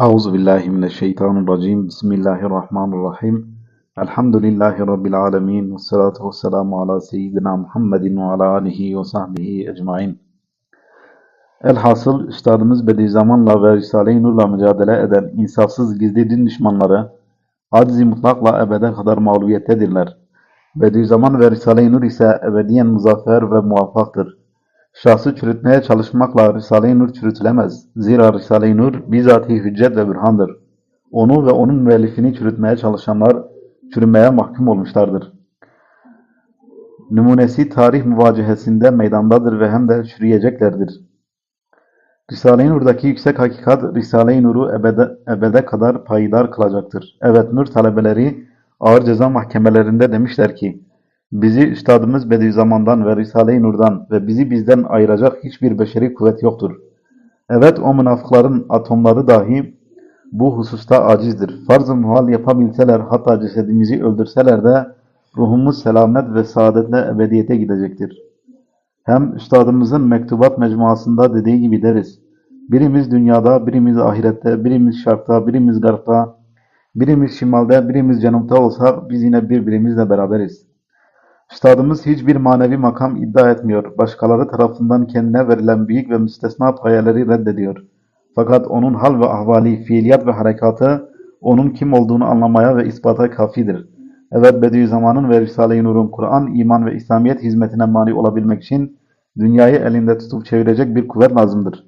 Euzu billahi mineşşeytanirracim. Bismillahirrahmanirrahim. Elhamdülillahi rabbil alamin. Ves salatu vesselamu ala seyyidina Muhammedin ve ala alihi ve sahbihi ecmaîn. Elhasıl üstadımız Bediüzzaman'la ve Risale-i Nur'la mücadele eden insafsız gizli din düşmanları aczi mutlakla ebede kadar mağlubiyettedirler. Bediüzzaman ve Risale-i Nur ise ebediyen muzaffer ve muvaffaktır. Şahsı çürütmeye çalışmakla Risale-i Nur çürütülemez. Zira Risale-i Nur bizatihi hüccet ve bürhandır. Onu ve onun müellifini çürütmeye çalışanlar çürümeye mahkum olmuşlardır. Numunesi tarih muvacihesinde meydandadır ve hem de çürüyeceklerdir. Risale-i Nur'daki yüksek hakikat Risale-i Nur'u ebede, ebede kadar payidar kılacaktır. Evet Nur talebeleri ağır ceza mahkemelerinde demişler ki Bizi Üstadımız Bediüzzaman'dan ve Risale-i Nur'dan ve bizi bizden ayıracak hiçbir beşeri kuvvet yoktur. Evet o münafıkların atomları dahi bu hususta acizdir. Farz-ı muhal yapabilseler hatta cesedimizi öldürseler de ruhumuz selamet ve saadetle ebediyete gidecektir. Hem Üstadımızın mektubat mecmuasında dediği gibi deriz. Birimiz dünyada, birimiz ahirette, birimiz şarkta, birimiz garpta, birimiz şimalde, birimiz cenupta olsak biz yine birbirimizle beraberiz. Üstadımız hiçbir manevi makam iddia etmiyor. Başkaları tarafından kendine verilen büyük ve müstesna payeleri reddediyor. Fakat onun hal ve ahvali, fiiliyat ve harekatı onun kim olduğunu anlamaya ve ispata kafidir. Evet Bediüzzaman'ın ve Risale-i Nur'un Kur'an, iman ve İslamiyet hizmetine mani olabilmek için dünyayı elinde tutup çevirecek bir kuvvet lazımdır.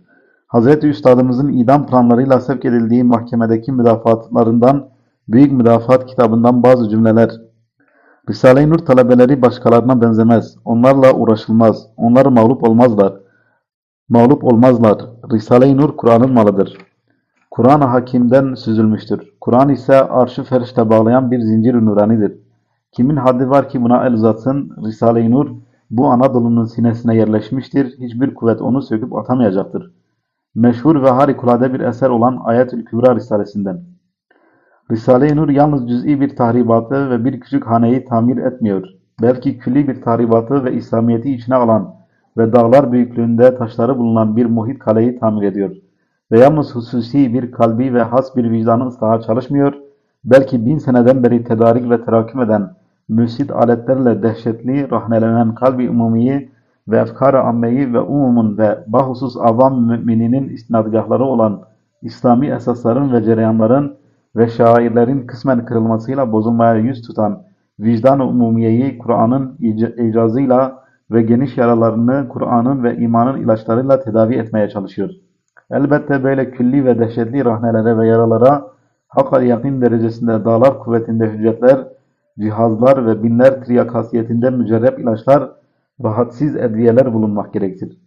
Hazreti Üstadımızın idam planlarıyla sevk edildiği mahkemedeki müdafaatlarından Büyük Müdafaat kitabından bazı cümleler Risale-i Nur talebeleri başkalarına benzemez. Onlarla uğraşılmaz. Onlar mağlup olmazlar. Mağlup olmazlar. Risale-i Nur Kur'an'ın malıdır. Kur'an-ı Hakim'den süzülmüştür. Kur'an ise arşı ferişte bağlayan bir zincir nuranidir. Kimin haddi var ki buna el uzatsın? Risale-i Nur bu Anadolu'nun sinesine yerleşmiştir. Hiçbir kuvvet onu söküp atamayacaktır. Meşhur ve harikulade bir eser olan Ayet-ül Kübra Risalesinden. Risale-i Nur yalnız cüz'i bir tahribatı ve bir küçük haneyi tamir etmiyor. Belki külli bir tahribatı ve İslamiyet'i içine alan ve dağlar büyüklüğünde taşları bulunan bir muhit kaleyi tamir ediyor. Ve yalnız hususi bir kalbi ve has bir vicdanı ıslaha çalışmıyor, belki bin seneden beri tedarik ve teraküm eden müsit aletlerle dehşetli, rahnelenen kalbi umumiyi ve efkar-ı ammeyi ve umumun ve bahusus avam mümininin istinadgahları olan İslami esasların ve cereyanların ve şairlerin kısmen kırılmasıyla bozulmaya yüz tutan vicdan-ı umumiyeyi Kur'an'ın icazıyla ve geniş yaralarını Kur'an'ın ve imanın ilaçlarıyla tedavi etmeye çalışıyor. Elbette böyle külli ve dehşetli rahnelere ve yaralara hakka yakın derecesinde dağlar kuvvetinde hüccetler, cihazlar ve binler triyakasiyetinde mücerrep ilaçlar ve hadsiz edviyeler bulunmak gerektir.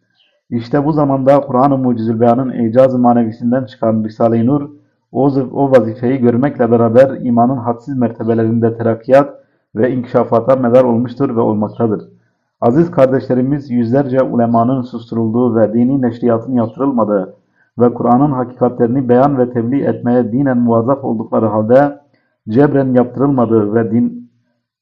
İşte bu zamanda Kur'an-ı Mucizül Beyan'ın icaz-ı manevisinden çıkan Risale-i Nur, o, vazifeyi görmekle beraber imanın hadsiz mertebelerinde terakkiyat ve inkişafata medar olmuştur ve olmaktadır. Aziz kardeşlerimiz yüzlerce ulemanın susturulduğu ve dini neşriyatın yaptırılmadığı ve Kur'an'ın hakikatlerini beyan ve tebliğ etmeye dinen muvazzaf oldukları halde cebren yaptırılmadığı ve din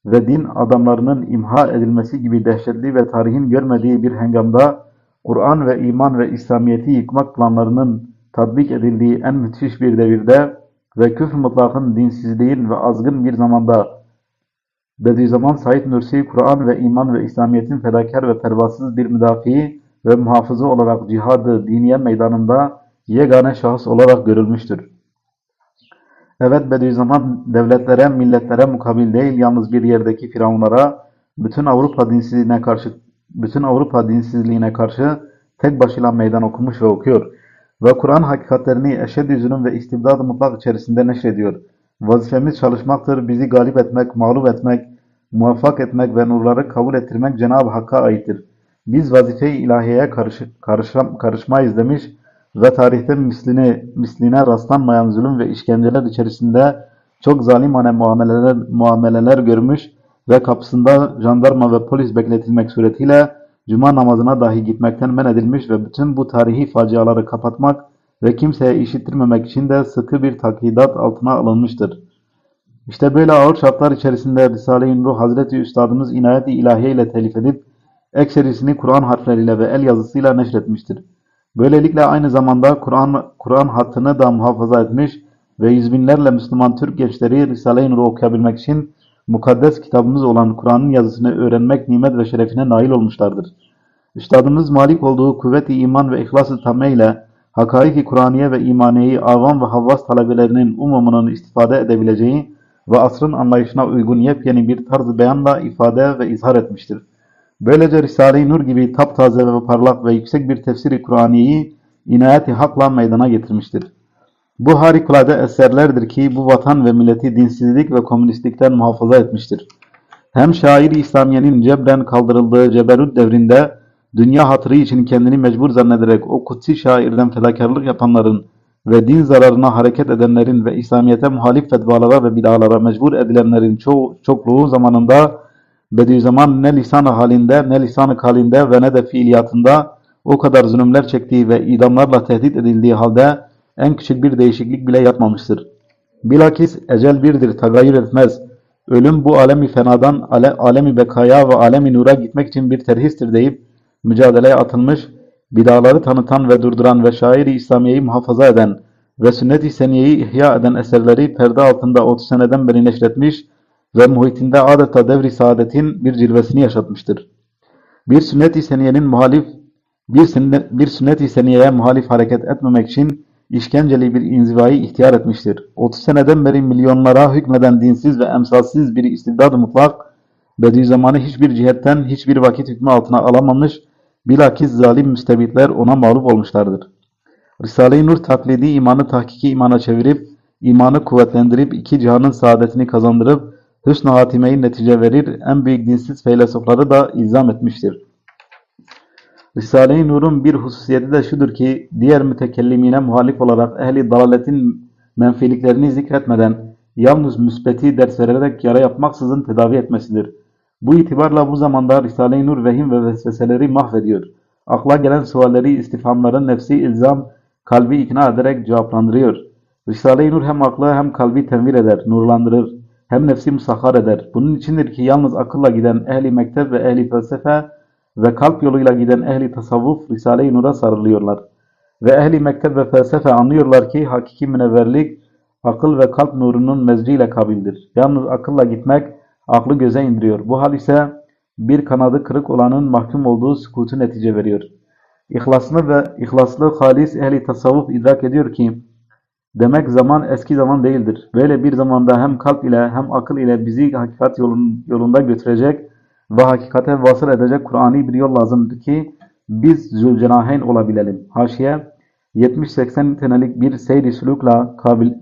ve din adamlarının imha edilmesi gibi dehşetli ve tarihin görmediği bir hengamda Kur'an ve iman ve İslamiyet'i yıkmak planlarının tatbik edildiği en müthiş bir devirde ve küfr mutlakın dinsizliğin ve azgın bir zamanda Bediüzzaman Said Nursi, Kur'an ve iman ve İslamiyet'in fedakar ve pervasız bir müdafiği ve muhafızı olarak cihadı diniye meydanında yegane şahıs olarak görülmüştür. Evet Bediüzzaman devletlere, milletlere mukabil değil yalnız bir yerdeki firavunlara, bütün Avrupa dinsizliğine karşı bütün Avrupa dinsizliğine karşı tek başıyla meydan okumuş ve okuyor. Ve Kur'an hakikatlerini eşed zulüm ve istibdad mutlak içerisinde neşrediyor. Vazifemiz çalışmaktır, bizi galip etmek, mağlup etmek, muvaffak etmek ve nurları kabul ettirmek Cenab-ı Hakk'a aittir. Biz vazife-i ilahiyeye karış, karış, karışmayız demiş ve tarihte misline, misline rastlanmayan zulüm ve işkenceler içerisinde çok zalimane muameleler, muameleler görmüş ve kapısında jandarma ve polis bekletilmek suretiyle cuma namazına dahi gitmekten men edilmiş ve bütün bu tarihi faciaları kapatmak ve kimseye işittirmemek için de sıkı bir takidat altına alınmıştır. İşte böyle ağır şartlar içerisinde Risale-i Nur Hazreti Üstadımız inayet-i ilahiye ile telif edip ekserisini Kur'an harfleriyle ve el yazısıyla neşretmiştir. Böylelikle aynı zamanda Kur'an Kur'an hattını da muhafaza etmiş ve yüz binlerle Müslüman Türk gençleri Risale-i Nur'u okuyabilmek için mukaddes kitabımız olan Kur'an'ın yazısını öğrenmek nimet ve şerefine nail olmuşlardır. Üstadımız malik olduğu kuvvet-i iman ve ihlas-ı tamme ile hakaiki Kur'aniye ve imaniyeyi avam ve havvas talebelerinin umumunun istifade edebileceği ve asrın anlayışına uygun yepyeni bir tarz beyanla ifade ve izhar etmiştir. Böylece Risale-i Nur gibi taptaze ve parlak ve yüksek bir tefsiri Kur'aniyeyi inayeti hakla meydana getirmiştir. Bu harikulade eserlerdir ki bu vatan ve milleti dinsizlik ve komünistlikten muhafaza etmiştir. Hem şair-i İslamiye'nin cebren kaldırıldığı ceberut devrinde dünya hatırı için kendini mecbur zannederek o kutsi şairden fedakarlık yapanların ve din zararına hareket edenlerin ve İslamiyet'e muhalif fetvalara ve bid'alara mecbur edilenlerin ço çokluğu zamanında Bediüzzaman ne lisan-ı halinde ne lisan-ı kalinde ve ne de fiiliyatında o kadar zulümler çektiği ve idamlarla tehdit edildiği halde en küçük bir değişiklik bile yapmamıştır. Bilakis ecel birdir, tagayyür etmez. Ölüm bu alemi fenadan ale, alemi bekaya ve alemi nura gitmek için bir terhistir deyip mücadeleye atılmış, bidaları tanıtan ve durduran ve şairi İslamiye'yi muhafaza eden ve sünnet-i seniyeyi ihya eden eserleri perde altında 30 seneden beri neşretmiş ve muhitinde adeta devri saadetin bir cilvesini yaşatmıştır. Bir sünnet-i seniyenin muhalif bir, sünnet, bir sünnet-i seniyeye muhalif hareket etmemek için işkenceli bir inzivayı ihtiyar etmiştir. 30 seneden beri milyonlara hükmeden dinsiz ve emsalsiz bir istibdad-ı mutlak, Bediüzzaman'ı hiçbir cihetten hiçbir vakit hükmü altına alamamış, bilakis zalim müstebitler ona mağlup olmuşlardır. Risale-i Nur taklidi imanı tahkiki imana çevirip, imanı kuvvetlendirip, iki cihanın saadetini kazandırıp, hüsn-ü hatimeyi netice verir, en büyük dinsiz feylesofları da ilzam etmiştir. Risale-i Nur'un bir hususiyeti de şudur ki, diğer mütekellimine muhalif olarak ehli dalaletin menfiliklerini zikretmeden, yalnız müsbeti ders vererek yara yapmaksızın tedavi etmesidir. Bu itibarla bu zamanda Risale-i Nur vehim ve vesveseleri mahvediyor. Akla gelen sualleri, istifhamların nefsi ilzam, kalbi ikna ederek cevaplandırıyor. Risale-i Nur hem aklı hem kalbi tenvir eder, nurlandırır, hem nefsi musahhar eder. Bunun içindir ki yalnız akılla giden ehli mektep ve ehli felsefe ve kalp yoluyla giden ehli tasavvuf Risale-i Nur'a sarılıyorlar. Ve ehli mektep ve felsefe anlıyorlar ki hakiki münevverlik akıl ve kalp nurunun mezciyle kabildir. Yalnız akılla gitmek aklı göze indiriyor. Bu hal ise bir kanadı kırık olanın mahkum olduğu sükutu netice veriyor. İhlaslı ve ihlaslı halis ehli tasavvuf idrak ediyor ki demek zaman eski zaman değildir. Böyle bir zamanda hem kalp ile hem akıl ile bizi hakikat yolun, yolunda götürecek ve hakikate vasıl edecek Kur'an'i bir yol lazımdır ki biz zülcenaheyn olabilelim. Haşiye 70-80 tenelik bir seyri sülükla kabil,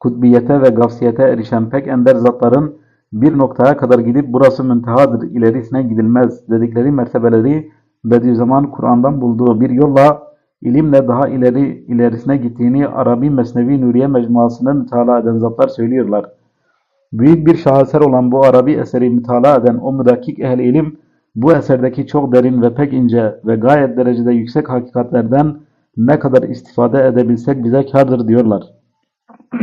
kutbiyete ve gafsiyete erişen pek ender zatların bir noktaya kadar gidip burası müntehadır, ilerisine gidilmez dedikleri mertebeleri Bediüzzaman Kur'an'dan bulduğu bir yolla ilimle daha ileri ilerisine gittiğini Arabi Mesnevi Nuriye Mecmuası'nda mütalaa eden zatlar söylüyorlar. Büyük bir şaheser olan bu Arabi eseri mütalaa eden o müdakkik ehl ilim bu eserdeki çok derin ve pek ince ve gayet derecede yüksek hakikatlerden ne kadar istifade edebilsek bize kârdır diyorlar.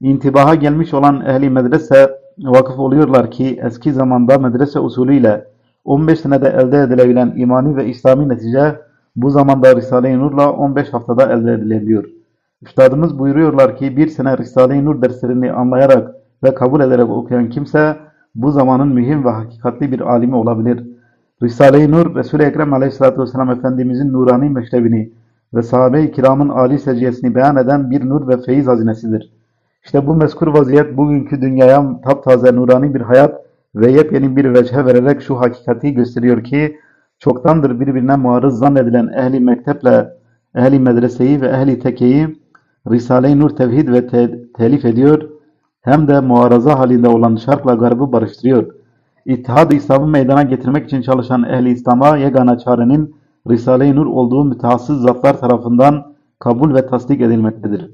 İntibaha gelmiş olan ehli medrese vakıf oluyorlar ki eski zamanda medrese usulüyle 15 senede elde edilebilen imani ve İslami netice bu zamanda Risale-i Nur'la 15 haftada elde edilebiliyor. Üstadımız buyuruyorlar ki bir sene Risale-i Nur derslerini anlayarak ve kabul ederek okuyan kimse bu zamanın mühim ve hakikatli bir alimi olabilir. Risale-i Nur, Resul-i Ekrem Aleyhisselatü Vesselam Efendimizin nurani meşrebini ve sahabe-i kiramın âli seciyesini beyan eden bir nur ve feyiz hazinesidir. İşte bu mezkur vaziyet bugünkü dünyaya taptaze nurani bir hayat ve yepyeni bir vecihe vererek şu hakikati gösteriyor ki çoktandır birbirine muarız zannedilen ehli mekteple ehli medreseyi ve ehli tekeyi Risale-i Nur tevhid ve te telif ediyor hem de muaraza halinde olan şarkla garbı barıştırıyor. İttihad-ı İslam'ı meydana getirmek için çalışan ehli İslam'a yegane çarenin Risale-i Nur olduğu mütehassıs zatlar tarafından kabul ve tasdik edilmektedir.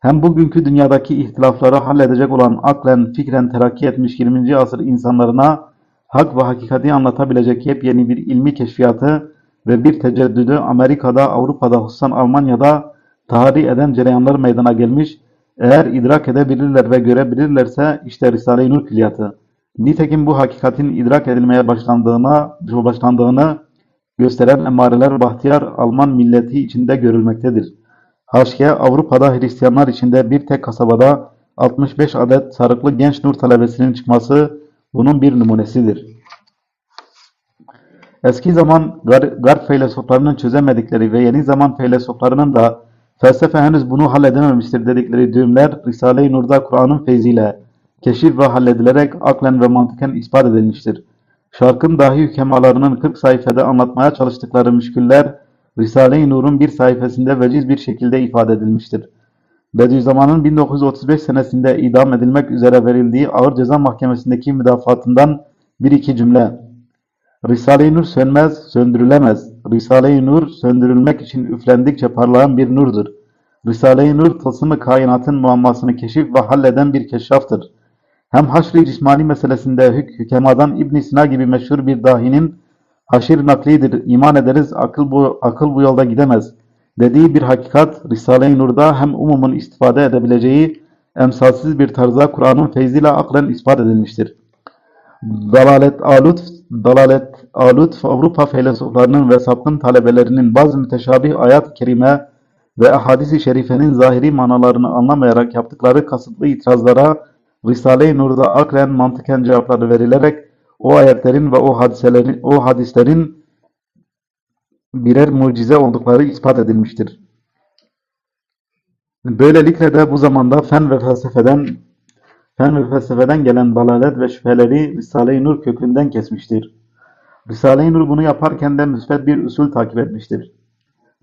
Hem bugünkü dünyadaki ihtilafları halledecek olan aklen, fikren terakki etmiş 20. asır insanlarına hak ve hakikati anlatabilecek yepyeni bir ilmi keşfiyatı ve bir teceddüdü Amerika'da, Avrupa'da, hususan Almanya'da tahri eden cereyanlar meydana gelmiş. Eğer idrak edebilirler ve görebilirlerse işte Risale-i Nur külliyatı. Nitekim bu hakikatin idrak edilmeye başlandığına, başlandığını gösteren emareler bahtiyar Alman milleti içinde görülmektedir. Haşke Avrupa'da Hristiyanlar içinde bir tek kasabada 65 adet sarıklı genç nur talebesinin çıkması bunun bir numunesidir. Eski zaman gar- garp filozoflarının çözemedikleri ve yeni zaman filozoflarının da felsefe henüz bunu halledememiştir dedikleri düğümler Risale-i Nur'da Kur'an'ın feyziyle keşif ve halledilerek aklen ve mantıken ispat edilmiştir. Şarkın dahi hükemalarının 40 sayfada anlatmaya çalıştıkları müşküller Risale-i Nur'un bir sayfasında veciz bir şekilde ifade edilmiştir. Bediüzzaman'ın 1935 senesinde idam edilmek üzere verildiği ağır ceza mahkemesindeki müdafaatından bir iki cümle. Risale-i Nur sönmez, söndürülemez. Risale-i Nur söndürülmek için üflendikçe parlayan bir nurdur. Risale-i Nur tılsımı kainatın muammasını keşif ve halleden bir keşraftır. Hem haşr-ı cismani meselesinde hük hükemadan İbn Sina gibi meşhur bir dahinin haşir naklidir, iman ederiz, akıl bu, akıl bu yolda gidemez dediği bir hakikat Risale-i Nur'da hem umumun istifade edebileceği emsalsiz bir tarzda Kur'an'ın feyziyle aklen ispat edilmiştir. Dalalet alut, dalalet alut Avrupa filozoflarının ve sapkın talebelerinin bazı müteşabih ayat-ı kerime ve hadis-i şerifenin zahiri manalarını anlamayarak yaptıkları kasıtlı itirazlara Risale-i Nur'da aklen mantıken cevapları verilerek o ayetlerin ve o hadiselerin o hadislerin birer mucize oldukları ispat edilmiştir. Böylelikle de bu zamanda fen ve felsefeden fen ve felsefeden gelen dalalet ve şüpheleri Risale-i Nur kökünden kesmiştir. Risale-i Nur bunu yaparken de müsbet bir usul takip etmiştir.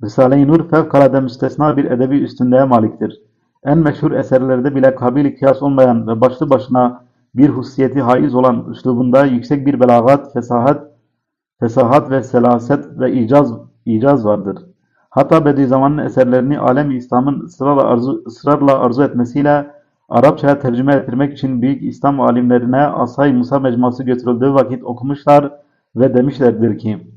Risale-i Nur fevkalade müstesna bir edebi üstünlüğe maliktir. En meşhur eserlerde bile kabil kıyas olmayan ve başlı başına bir hususiyeti haiz olan üslubunda yüksek bir belagat, fesahat, fesahat ve selaset ve icaz, icaz vardır. Hatta Bediüzzaman'ın eserlerini alem İslam'ın ısrarla arzu, ısrarla arzu etmesiyle Arapçaya tercüme ettirmek için büyük İslam alimlerine Asay Musa mecmuası götürüldüğü vakit okumuşlar ve demişlerdir ki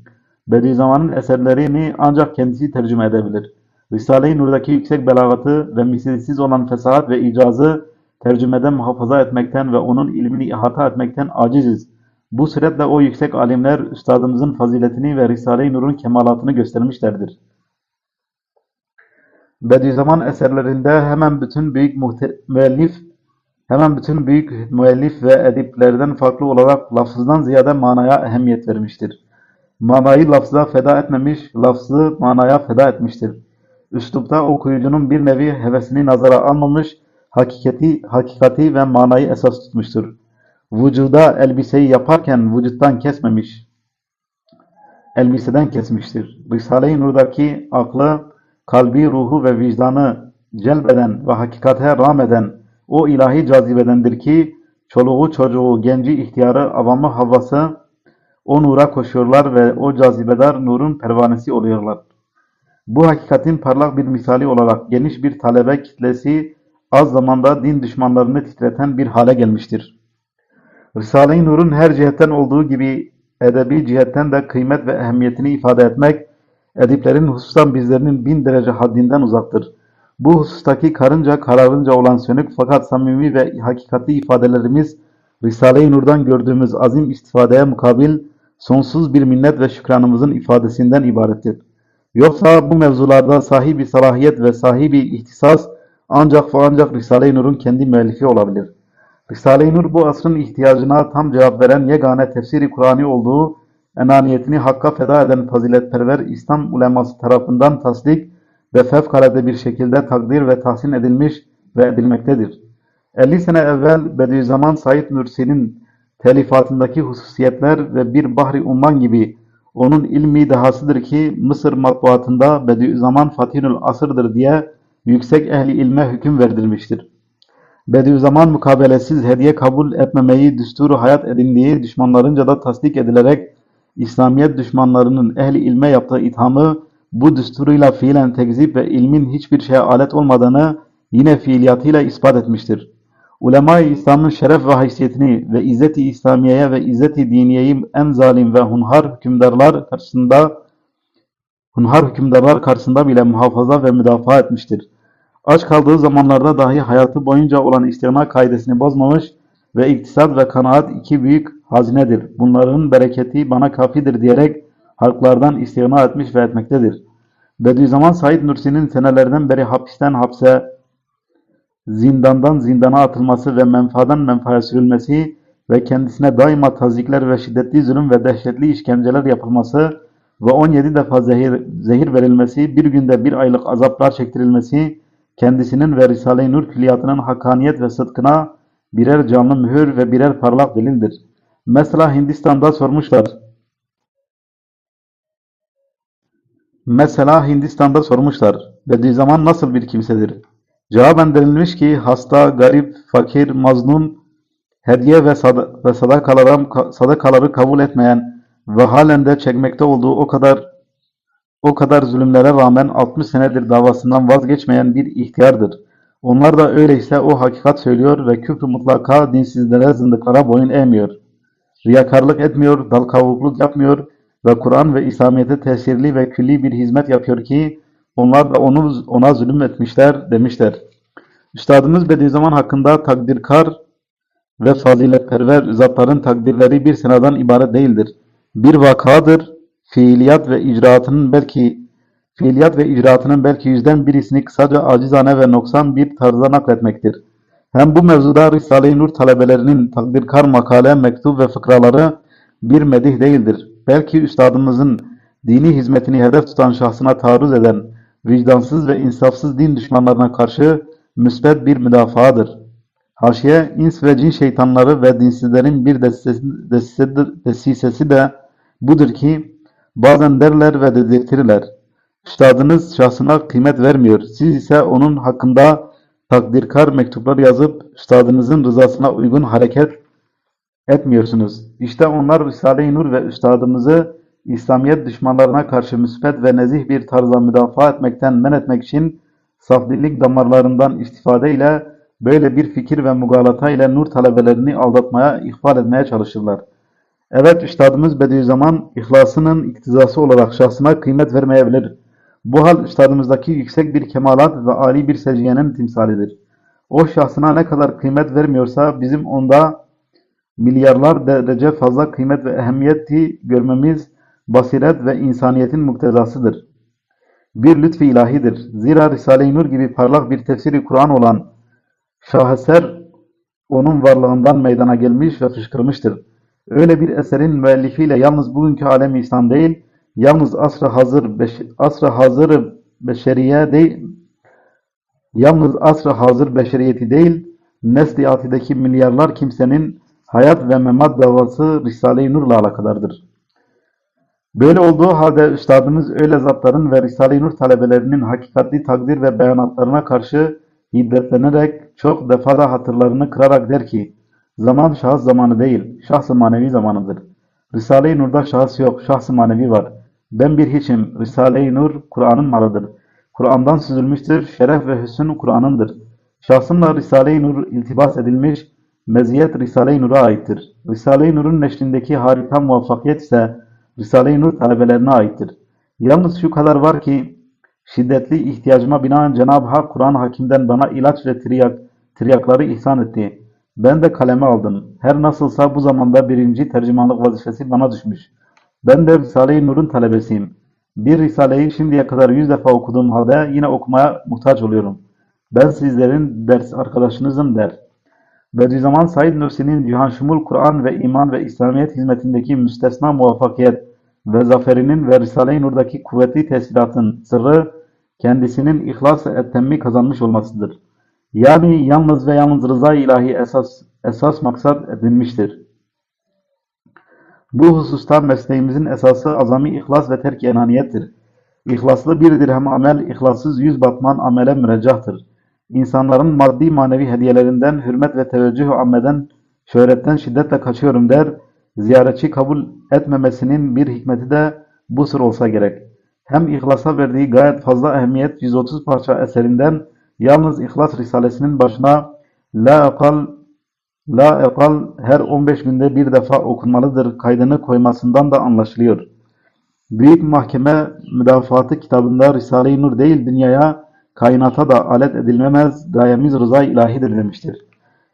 Bediüzzaman'ın eserlerini ancak kendisi tercüme edebilir. Risale-i Nur'daki yüksek belagatı ve misilsiz olan fesahat ve icazı tercümeden muhafaza etmekten ve onun ilmini ihata etmekten aciziz. Bu suretle o yüksek alimler üstadımızın faziletini ve Risale-i Nur'un kemalatını göstermişlerdir. Bediüzzaman eserlerinde hemen bütün büyük müellif hemen bütün büyük müellif ve ediplerden farklı olarak lafızdan ziyade manaya ehemmiyet vermiştir. Manayı lafza feda etmemiş, lafzı manaya feda etmiştir. Üslupta okuyucunun bir nevi hevesini nazara almamış, hakikati, hakikati ve manayı esas tutmuştur. Vücuda elbiseyi yaparken vücuttan kesmemiş, elbiseden kesmiştir. Risale-i Nur'daki aklı, kalbi, ruhu ve vicdanı celbeden ve hakikate rağmeden o ilahi cazibedendir ki çoluğu çocuğu, genci ihtiyarı, avamı havası o nura koşuyorlar ve o cazibedar nurun pervanesi oluyorlar. Bu hakikatin parlak bir misali olarak geniş bir talebe kitlesi az zamanda din düşmanlarını titreten bir hale gelmiştir. Risale-i Nur'un her cihetten olduğu gibi edebi cihetten de kıymet ve ehemmiyetini ifade etmek, ediplerin hususan bizlerinin bin derece haddinden uzaktır. Bu husustaki karınca kararınca olan sönük fakat samimi ve hakikati ifadelerimiz Risale-i Nur'dan gördüğümüz azim istifadeye mukabil sonsuz bir minnet ve şükranımızın ifadesinden ibarettir. Yoksa bu mevzularda sahibi salahiyet ve sahibi ihtisas ancak ve ancak Risale-i Nur'un kendi müellifi olabilir. Risale-i Nur bu asrın ihtiyacına tam cevap veren yegane tefsiri Kur'an'ı olduğu enaniyetini hakka feda eden faziletperver İslam uleması tarafından tasdik ve fevkalade bir şekilde takdir ve tahsin edilmiş ve edilmektedir. 50 sene evvel Bediüzzaman Said Nursi'nin telifatındaki hususiyetler ve bir bahri umman gibi onun ilmi dahasıdır ki Mısır matbuatında Bediüzzaman Fatihül Asır'dır diye yüksek ehli ilme hüküm verdirmiştir. Bediüzzaman mukabelesiz hediye kabul etmemeyi düsturu hayat edindiği düşmanlarınca da tasdik edilerek İslamiyet düşmanlarının ehli ilme yaptığı ithamı bu düsturuyla fiilen tekzip ve ilmin hiçbir şeye alet olmadığını yine fiiliyatıyla ispat etmiştir. Ulema-i İslam'ın şeref ve haysiyetini ve izzet-i İslamiye'ye ve izzet-i diniyeyi en zalim ve hunhar hükümdarlar karşısında hunhar hükümdarlar karşısında bile muhafaza ve müdafaa etmiştir. Aç kaldığı zamanlarda dahi hayatı boyunca olan istigna kaidesini bozmamış ve iktisat ve kanaat iki büyük hazinedir. Bunların bereketi bana kafidir diyerek halklardan istina etmiş ve etmektedir. Bediüzzaman Said Nursi'nin senelerden beri hapisten hapse, zindandan zindana atılması ve menfaadan menfaaya sürülmesi ve kendisine daima tazikler ve şiddetli zulüm ve dehşetli işkenceler yapılması ve 17 defa zehir, zehir verilmesi, bir günde bir aylık azaplar çektirilmesi, kendisinin ve Risale-i Nur külliyatının hakkaniyet ve sıdkına birer canlı mühür ve birer parlak delildir. Mesela Hindistan'da sormuşlar. Mesela Hindistan'da sormuşlar. Bediüzzaman nasıl bir kimsedir? Cevaben denilmiş ki hasta, garip, fakir, mazlum, hediye ve, sad ve sadakaları, sadakaları kabul etmeyen ve halen de çekmekte olduğu o kadar o kadar zulümlere rağmen 60 senedir davasından vazgeçmeyen bir ihtiyardır. Onlar da öyleyse o hakikat söylüyor ve küfrü mutlaka dinsizlere, zındıklara boyun eğmiyor. Riyakarlık etmiyor, dal kavukluk yapmıyor ve Kur'an ve İslamiyet'e tesirli ve külli bir hizmet yapıyor ki onlar da onu ona zulüm etmişler demişler. Üstadımız Bediüzzaman hakkında takdirkar ve faziletperver zatların takdirleri bir sınadan ibaret değildir. Bir vakadır, fiiliyat ve icraatının belki fiiliyat ve icraatının belki yüzden birisini kısaca acizane ve noksan bir tarzda nakletmektir. Hem bu mevzuda Risale-i Nur talebelerinin takdirkar makale, mektup ve fıkraları bir medih değildir. Belki üstadımızın dini hizmetini hedef tutan şahsına taarruz eden vicdansız ve insafsız din düşmanlarına karşı müsbet bir müdafaadır. Haşiye, ins ve cin şeytanları ve dinsizlerin bir desisesi, de budur ki bazen derler ve dedirtirler. Üstadınız şahsına kıymet vermiyor. Siz ise onun hakkında takdirkar mektuplar yazıp üstadınızın rızasına uygun hareket etmiyorsunuz. İşte onlar Risale-i Nur ve üstadımızı İslamiyet düşmanlarına karşı müsbet ve nezih bir tarzda müdafaa etmekten men etmek için safdillik damarlarından istifade ile böyle bir fikir ve mugalata ile nur talebelerini aldatmaya, ihbar etmeye çalışırlar. Evet, üstadımız Bediüzzaman ihlasının iktizası olarak şahsına kıymet vermeyebilir. Bu hal üstadımızdaki yüksek bir kemalat ve âli bir seciyenin timsalidir. O şahsına ne kadar kıymet vermiyorsa bizim onda milyarlar derece fazla kıymet ve ehemmiyeti görmemiz basiret ve insaniyetin muktezasıdır. Bir lütfi ilahidir. Zira Risale-i Nur gibi parlak bir tefsiri Kur'an olan şaheser onun varlığından meydana gelmiş ve fışkırmıştır. Öyle bir eserin müellifiyle yalnız bugünkü alem İslam değil, yalnız asr-ı hazır, beş, asr hazır beşeriye değil, yalnız asr hazır beşeriyeti değil, nesli atideki milyarlar kimsenin hayat ve memat davası Risale-i Nur'la alakadardır. Böyle olduğu halde üstadımız öyle zatların ve Risale-i Nur talebelerinin hakikatli takdir ve beyanatlarına karşı hiddetlenerek çok defa da hatırlarını kırarak der ki, zaman şahıs zamanı değil, şahs-ı manevi zamanıdır. Risale-i Nur'da şahıs yok, şahs-ı manevi var. Ben bir hiçim, Risale-i Nur Kur'an'ın malıdır. Kur'an'dan süzülmüştür, şeref ve hüsn Kur'an'ındır. Şahsımla Risale-i Nur iltibas edilmiş, meziyet Risale-i Nur'a aittir. Risale-i Nur'un neşrindeki harika muvaffakiyet ise Risale-i Nur talebelerine aittir. Yalnız şu kadar var ki, şiddetli ihtiyacıma binaen Cenab-ı Hak Kur'an hakimden bana ilaç ve triyak, triyakları ihsan etti. Ben de kaleme aldım. Her nasılsa bu zamanda birinci tercümanlık vazifesi bana düşmüş. Ben de Risale-i Nur'un talebesiyim. Bir Risale'yi şimdiye kadar yüz defa okuduğum halde yine okumaya muhtaç oluyorum. Ben sizlerin ders arkadaşınızım der. Bediüzzaman Said Nursi'nin Cihanşumul Kur'an ve iman ve İslamiyet hizmetindeki müstesna muvaffakiyet ve zaferinin ve Risale-i Nur'daki kuvvetli tesiratın sırrı kendisinin ihlas ettemmi kazanmış olmasıdır. Yani yalnız ve yalnız rıza ilahi esas, esas maksat edilmiştir. Bu hususta mesleğimizin esası azami ihlas ve terk enaniyettir. İhlaslı bir dirhem amel, ihlassız yüz batman amele müreccahtır. İnsanların maddi manevi hediyelerinden, hürmet ve teveccüh ammeden, şöhretten şiddetle kaçıyorum der, ziyaretçi kabul etmemesinin bir hikmeti de bu sır olsa gerek. Hem ihlasa verdiği gayet fazla ehemmiyet 130 parça eserinden yalnız İhlas Risalesinin başına La akal La ekal her 15 günde bir defa okunmalıdır kaydını koymasından da anlaşılıyor. Büyük Mahkeme Müdafaatı kitabında Risale-i Nur değil dünyaya, kainata da alet edilmemez, gayemiz rıza ilahidir demiştir.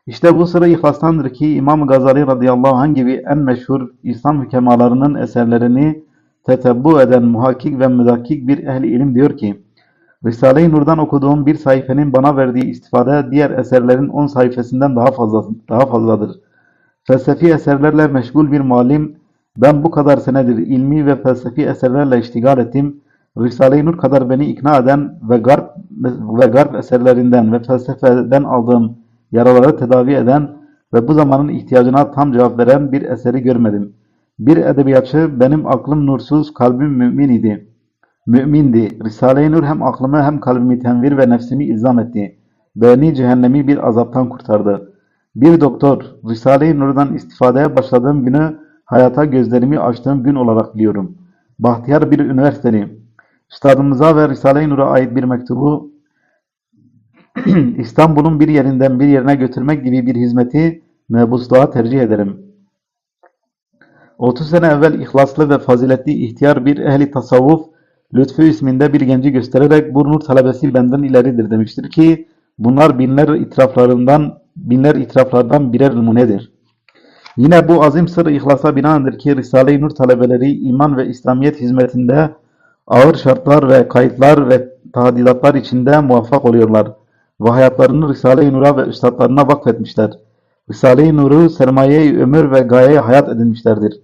İşte bu sırrı ihlastandır ki İmam Gazali radıyallahu anh gibi en meşhur İslam hükemalarının eserlerini tetebbu eden muhakkik ve müdakkik bir ehli ilim diyor ki, Risale-i Nur'dan okuduğum bir sayfenin bana verdiği istifade diğer eserlerin 10 sayfasından daha fazla daha fazladır. Felsefi eserlerle meşgul bir malim, ben bu kadar senedir ilmi ve felsefi eserlerle iştigal ettim. Risale-i Nur kadar beni ikna eden ve garp ve garp eserlerinden ve felsefeden aldığım yaraları tedavi eden ve bu zamanın ihtiyacına tam cevap veren bir eseri görmedim. Bir edebiyatçı benim aklım nursuz, kalbim mümin idi. Mümindi. Risale-i Nur hem aklımı hem kalbimi tenvir ve nefsimi ilzam etti. Beni cehennemi bir azaptan kurtardı. Bir doktor, Risale-i Nur'dan istifadeye başladığım günü hayata gözlerimi açtığım gün olarak biliyorum. Bahtiyar bir üniversiteli. Üstadımıza ve Risale-i Nur'a ait bir mektubu İstanbul'un bir yerinden bir yerine götürmek gibi bir hizmeti mebusluğa tercih ederim. 30 sene evvel ihlaslı ve faziletli ihtiyar bir ehli tasavvuf Lütfü isminde bir genci göstererek bu nur talebesi benden ileridir demiştir ki bunlar binler itiraflarından binler itiraflardan birer numunedir. Yine bu azim sır ihlasa binaendir ki Risale-i Nur talebeleri iman ve İslamiyet hizmetinde ağır şartlar ve kayıtlar ve tadilatlar içinde muvaffak oluyorlar ve hayatlarını Risale-i Nur'a ve üstadlarına vakfetmişler. Risale-i Nur'u sermaye-i ömür ve gaye hayat edinmişlerdir.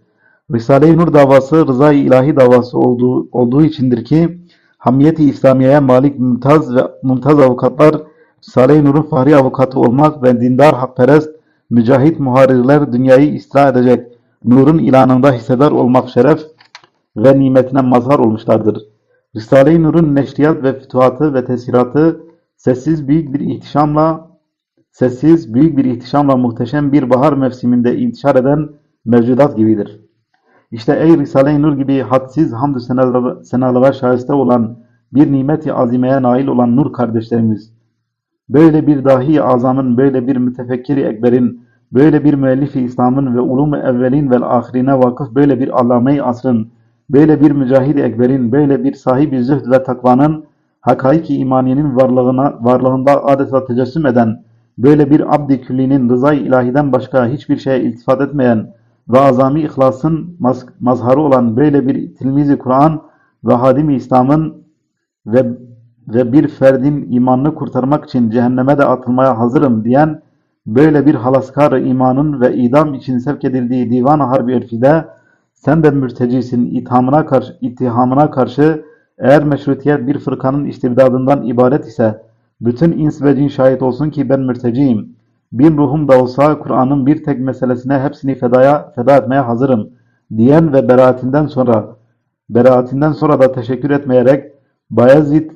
Risale-i Nur davası rızayı ilahi davası olduğu, olduğu içindir ki hamiyeti İslamiye'ye malik mümtaz ve mümtaz avukatlar Risale-i Nur'un fahri avukatı olmak ve dindar hakperest mücahit muharirler dünyayı istila edecek nurun ilanında hissedar olmak şeref ve nimetine mazhar olmuşlardır. Risale-i Nur'un neşriyat ve fütuhatı ve tesiratı sessiz büyük bir ihtişamla sessiz büyük bir ihtişamla muhteşem bir bahar mevsiminde intişar eden mevcudat gibidir. İşte ey Risale-i Nur gibi hadsiz hamdü senalara, şahiste olan bir nimeti azimeye nail olan nur kardeşlerimiz, böyle bir dahi azamın, böyle bir mütefekkiri ekberin, böyle bir müellifi İslam'ın ve ulum-u evvelin ve ahirine vakıf böyle bir allame-i asrın, böyle bir mücahid ekberin, böyle bir sahibi zühd ve takvanın, hakaiki imaniyenin varlığına, varlığında adeta tecessüm eden, böyle bir abd-i küllinin rızay ilahiden başka hiçbir şeye iltifat etmeyen ve azami ihlasın maz mazharı olan böyle bir tilmizi Kur'an ve hadimi İslam'ın ve ve bir ferdin imanını kurtarmak için cehenneme de atılmaya hazırım diyen böyle bir halaskar imanın ve idam için sevk edildiği divan harbi örfide sen de mürtecisin ithamına karşı, ittihamına karşı eğer meşrutiyet bir fırkanın istibdadından ibaret ise bütün ins ve cin şahit olsun ki ben mürteciyim. Bin ruhum da olsa Kur'an'ın bir tek meselesine hepsini fedaya, feda etmeye hazırım diyen ve beraatinden sonra beraatinden sonra da teşekkür etmeyerek Bayezid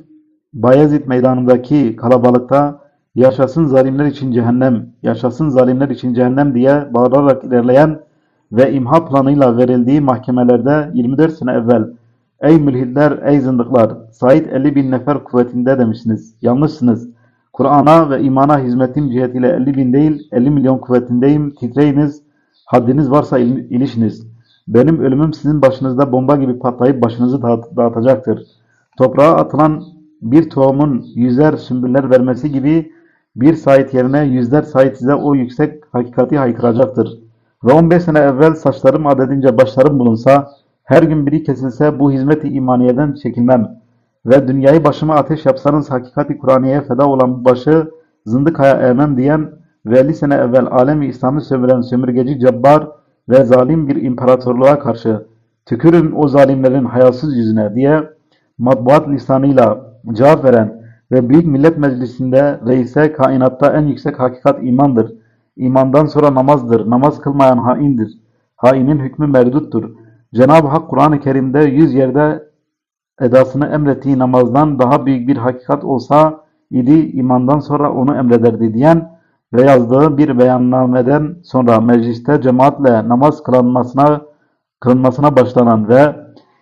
Bayezid meydanındaki kalabalıkta yaşasın zalimler için cehennem, yaşasın zalimler için cehennem diye bağırarak ilerleyen ve imha planıyla verildiği mahkemelerde 24 sene evvel Ey mülhidler, ey zındıklar, Said 50 bin nefer kuvvetinde demişsiniz. Yanlışsınız. Kur'an'a ve imana hizmetim cihetiyle 50 bin değil 50 milyon kuvvetindeyim. Titreyiniz, haddiniz varsa il ilişiniz. Benim ölümüm sizin başınızda bomba gibi patlayıp başınızı dağıt dağıtacaktır. Toprağa atılan bir tohumun yüzer sümbüller vermesi gibi bir Said yerine yüzler Said size o yüksek hakikati haykıracaktır. Ve 15 sene evvel saçlarım adedince başlarım bulunsa, her gün biri kesilse bu hizmet-i imaniyeden çekilmem. Ve dünyayı başıma ateş yapsanız hakikati Kur'aniye'ye feda olan bu başı zındıkaya eğmem diyen ve 50 sene evvel alemi İslam'ı sömüren sömürgeci cabbar ve zalim bir imparatorluğa karşı tükürün o zalimlerin hayasız yüzüne diye matbuat lisanıyla cevap veren ve Büyük Millet Meclisi'nde reise kainatta en yüksek hakikat imandır. İmandan sonra namazdır. Namaz kılmayan haindir. Hainin hükmü merduttur. Cenab-ı Hak Kur'an-ı Kerim'de yüz yerde edasını emrettiği namazdan daha büyük bir hakikat olsa idi imandan sonra onu emrederdi diyen ve yazdığı bir beyannameden sonra mecliste cemaatle namaz kılınmasına, kılınmasına başlanan ve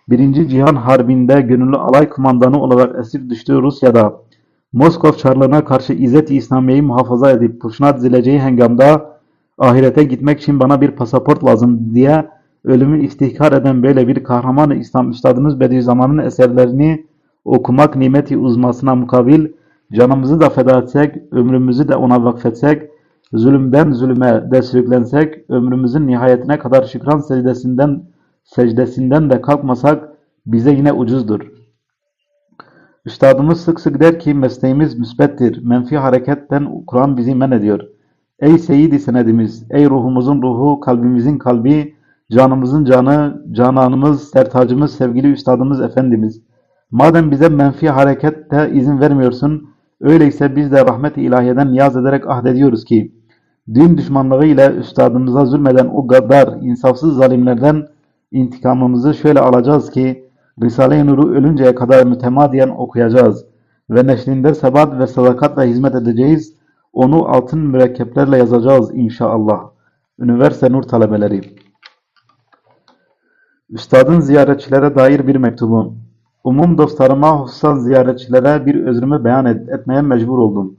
Birinci Cihan Harbi'nde gönüllü alay kumandanı olarak esir düştüğü Rusya'da Moskov Çarlığına karşı İzzet-i İslamiye'yi muhafaza edip puşnat zileceği hengamda ahirete gitmek için bana bir pasaport lazım diye ölümü istihkar eden böyle bir kahraman İslam Üstadımız Bediüzzaman'ın eserlerini okumak nimeti uzmasına mukabil canımızı da feda etsek, ömrümüzü de ona vakfetsek, zulümden zulüme de sürüklensek, ömrümüzün nihayetine kadar şükran secdesinden, secdesinden de kalkmasak, bize yine ucuzdur. Üstadımız sık sık der ki mesleğimiz müsbettir. Menfi hareketten Kur'an bizi men ediyor. Ey Seyyid-i senedimiz, ey ruhumuzun ruhu, kalbimizin kalbi, canımızın canı, cananımız, sertacımız, sevgili üstadımız Efendimiz. Madem bize menfi harekette izin vermiyorsun, öyleyse biz de rahmet-i ilahiyeden niyaz ederek ahdediyoruz ki, din düşmanlığı ile üstadımıza zulmeden o gaddar, insafsız zalimlerden intikamımızı şöyle alacağız ki, Risale-i Nur'u ölünceye kadar mütemadiyen okuyacağız ve neşrinde sebat ve sadakatle hizmet edeceğiz. Onu altın mürekkeplerle yazacağız inşallah. Üniversite Nur talebeleri. Üstadın ziyaretçilere dair bir mektubu. Umum dostlarıma hususan ziyaretçilere bir özrümü beyan et- etmeye mecbur oldum.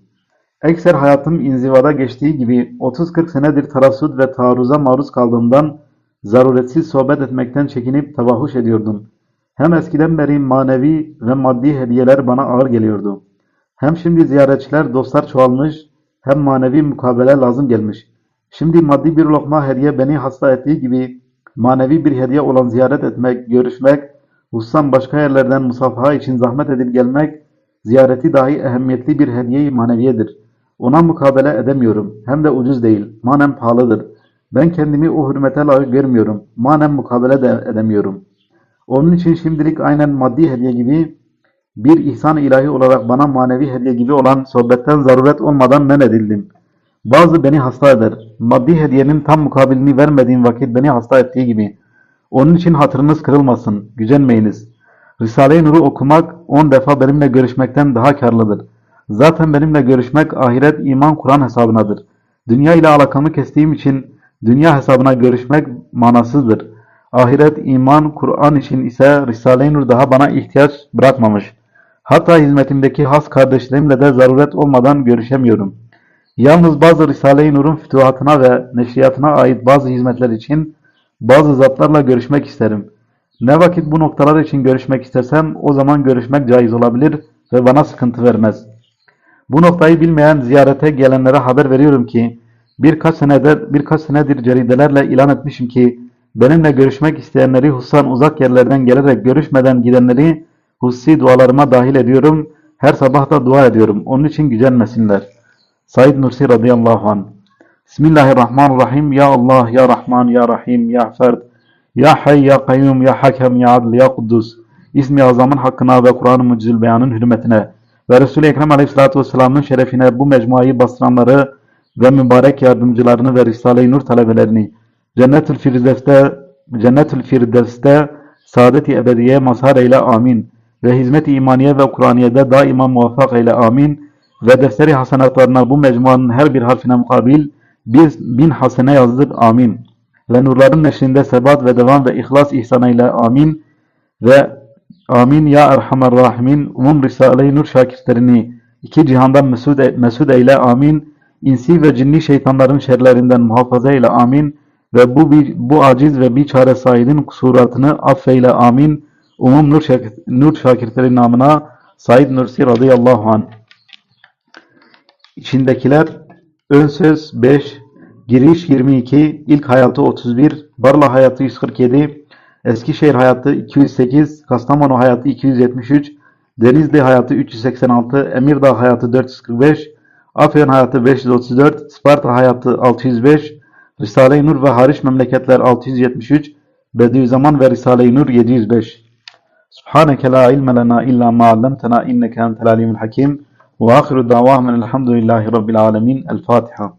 Ekser hayatım inzivada geçtiği gibi 30-40 senedir tarassut ve taarruza maruz kaldığımdan zaruretsiz sohbet etmekten çekinip tavahuş ediyordum. Hem eskiden beri manevi ve maddi hediyeler bana ağır geliyordu. Hem şimdi ziyaretçiler, dostlar çoğalmış, hem manevi mukabele lazım gelmiş. Şimdi maddi bir lokma hediye beni hasta ettiği gibi manevi bir hediye olan ziyaret etmek, görüşmek, hususan başka yerlerden musafaha için zahmet edip gelmek, ziyareti dahi ehemmiyetli bir hediye-i maneviyedir. Ona mukabele edemiyorum. Hem de ucuz değil. Manen pahalıdır. Ben kendimi o hürmete layık görmüyorum. Manen mukabele de edemiyorum. Onun için şimdilik aynen maddi hediye gibi bir ihsan ilahi olarak bana manevi hediye gibi olan sohbetten zaruret olmadan men edildim. Bazı beni hasta eder. Maddi hediyenin tam mukabilini vermediğim vakit beni hasta ettiği gibi. Onun için hatırınız kırılmasın, gücenmeyiniz. Risale-i Nur'u okumak on defa benimle görüşmekten daha karlıdır. Zaten benimle görüşmek ahiret, iman, Kur'an hesabınadır. Dünya ile alakamı kestiğim için dünya hesabına görüşmek manasızdır. Ahiret, iman, Kur'an için ise Risale-i Nur daha bana ihtiyaç bırakmamış. Hatta hizmetimdeki has kardeşlerimle de zaruret olmadan görüşemiyorum. Yalnız bazı Risale-i Nur'un fütuhatına ve neşriyatına ait bazı hizmetler için bazı zatlarla görüşmek isterim. Ne vakit bu noktalar için görüşmek istersem o zaman görüşmek caiz olabilir ve bana sıkıntı vermez. Bu noktayı bilmeyen ziyarete gelenlere haber veriyorum ki birkaç senedir birkaç senedir ceridelerle ilan etmişim ki benimle görüşmek isteyenleri hususan uzak yerlerden gelerek görüşmeden gidenleri hususi dualarıma dahil ediyorum. Her sabah da dua ediyorum. Onun için gücenmesinler. Said Nursi radıyallahu anh. Bismillahirrahmanirrahim. Ya Allah, Ya Rahman, Ya Rahim, Ya Ferd, Ya Hay, Ya Kayyum, Ya Hakem, Ya Adl, Ya Kuddus. İsmi azamın hakkına ve Kur'an-ı Mucizül Beyan'ın hürmetine ve Resul-i Ekrem Aleyhisselatü Vesselam'ın şerefine bu mecmuayı bastıranları ve mübarek yardımcılarını ve Risale-i Nur talebelerini Cennetül Firdevs'te Cennetül Firdevs'te saadet-i ebediye mazhar eyle amin. Ve hizmet-i imaniye ve Kur'aniye'de daima muvaffak eyle amin. Ve defteri hasenatlarına bu mecmuanın her bir harfine mukabil biz bin hasene yazdır amin. Ve nurların neşrinde sebat ve devam ve ihlas ihsan eyle amin. Ve amin ya erhamer rahimin umum Risale-i Nur şakirtlerini iki cihandan mesud, e- mesud eyle amin. İnsi ve cinni şeytanların şerlerinden muhafaza eyle amin ve bu bir, bu aciz ve bir çare Said'in kusuratını affeyle amin. Umum nur, şak, nur şakirtleri namına Said Nursi radıyallahu anh İçindekiler ön söz 5 giriş 22 ilk hayatı 31 Barla hayatı 147 Eskişehir hayatı 208 Kastamonu hayatı 273 Denizli hayatı 386 Emirdağ hayatı 445 Afyon hayatı 534 Sparta hayatı 605 Risale-i Nur ve hariç memleketler 673 Bediüzzaman ve Risale-i Nur 705 Subhaneke la ilme lena illa ma allamtena inneke entel alimul hakim. Ve ahiru davahmen elhamdülillahi rabbil alemin El Fatiha